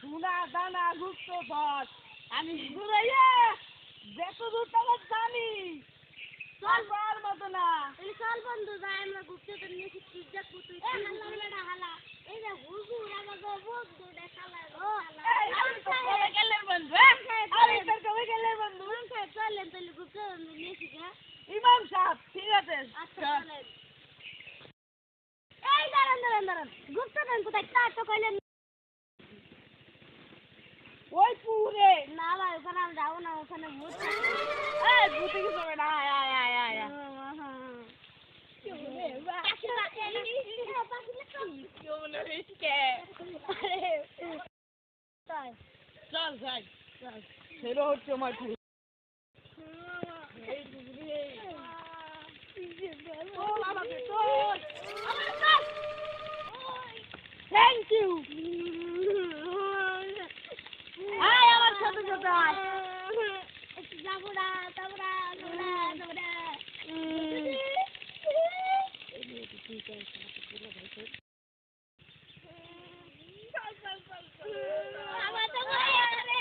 তো ধর আমি ঘুরাইয়া যত দূর টাকা জানি চল পার মতো না। এই চল বন্ধু যাই আমরা ঘুরতে তো নিয়ে পিজ্জা কুতুই এই হালা বেটা হালা এই যে হুজুর আমাকে বন্ধু। হ্যাঁ ইমাম সাহেব ঠিক আছে আচ্ছা। এই দাঁড়ান দাঁড়ান দাঁড়ান। ঘুরতে কোথায়? তা তো কইলেন ওই পুরে না না ওখানে আমি যাব না ওখানে ভূত এই ভূতে কি হবে না আয় আয় আয় আয়? চল যাই চল সেটা হচ্ছে আমার খালি চল আমাকে চল থ্যাংক ইউ আয় আমার সাথে সাথে আয় যাব না যাব না যাব না যাব না আমার তো ভয় করে।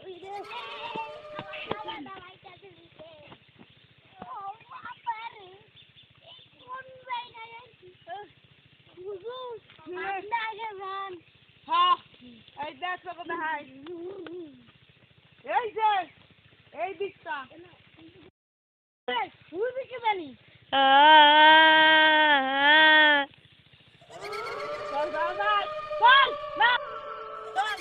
ওই রে। আমার বাবা দাঁড়াইতাছে নিচে। ও বাবা রে। কোন জায়গায় আছি? যান। হ্যাঁ এই দেখ কোথায় হাই এই যে এই দিকটা এই, তুই দিকে জানি চল যাও যাই চল না চল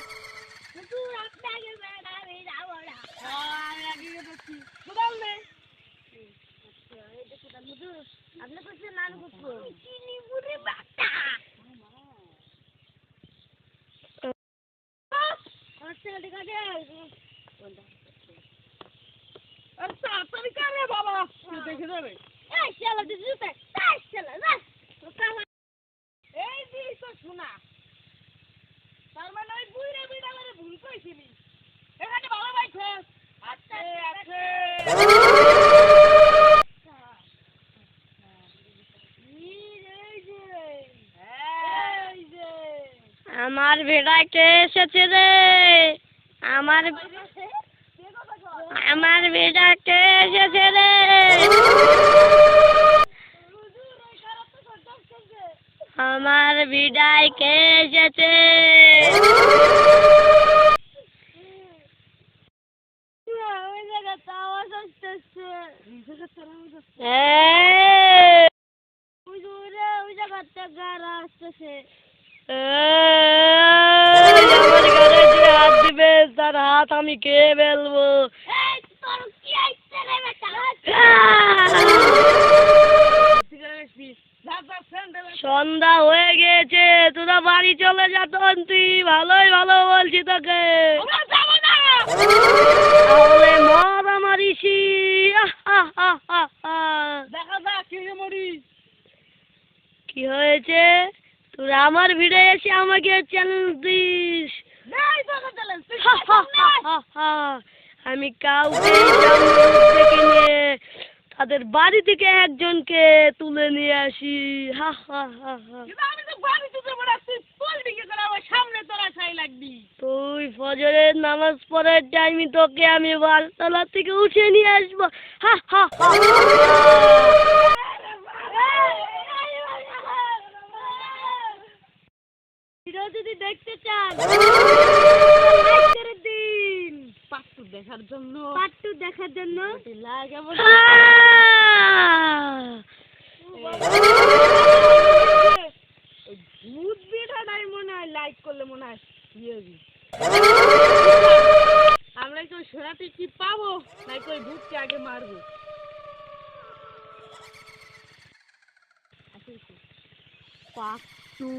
হুজুর, আপনি আগে যান, আমি যাব না। হ্যাঁ, আমি আগে গেছি কোথাও নেই এই দেখুন, হুজুর, আপনি করছেন না আমি করব চিনি বুড়ি বাচ্চা আমার ছেলেটি কাছে আরে কারে বাবা দেখে যাবে এই ছেলে দিদি জুতে এই ছেলে যা তো কামা এই দিস তো শোনা তার মানে ওই বুইরা বিড়া মানে ভুল কইছিলি এখানে ভালো বাইছে আছে আছে এই যে এই যে আমার ভেড়া কে এসেছে রে। আমার আমার ভেড়া কে এসেছে রে। আমার বিদায় কে এসেছে আসতেছে হাত আমি কে স্যান্ডেল সন্ধ্যা হয়ে গেছে তোরা বাড়ি চলে যা তুই ভালোই ভালো বলছি তোকে। তাহলে দেখা যাক কে কি হয়েছে? তোরা আমার ভিড়ে এসে আমাকে চ্যালেঞ্জ দিস। আমি কাউকে দেখিনি তাদের বাড়ি থেকে একজনকে তুলে নিয়ে আসি। হা হা হা তুই ফজরের নামাজ পড়ার টাইমে তোকে আমি বালতলা থেকে উঠে নিয়ে আসব। হা হা। ভিডিও যদি দেখতে চান লাইক করে দিন। পাত্র দেখার জন্য। পার্ট টু দেখার জন্য। লাগে ভূত বিড়াটাই মনে হয় লাইক করলে মনে হয় ইয়ে আমরা কি ওই সোনাতে কি পাবো? ওই ভূতকে আগে মারবো? পাঁচটু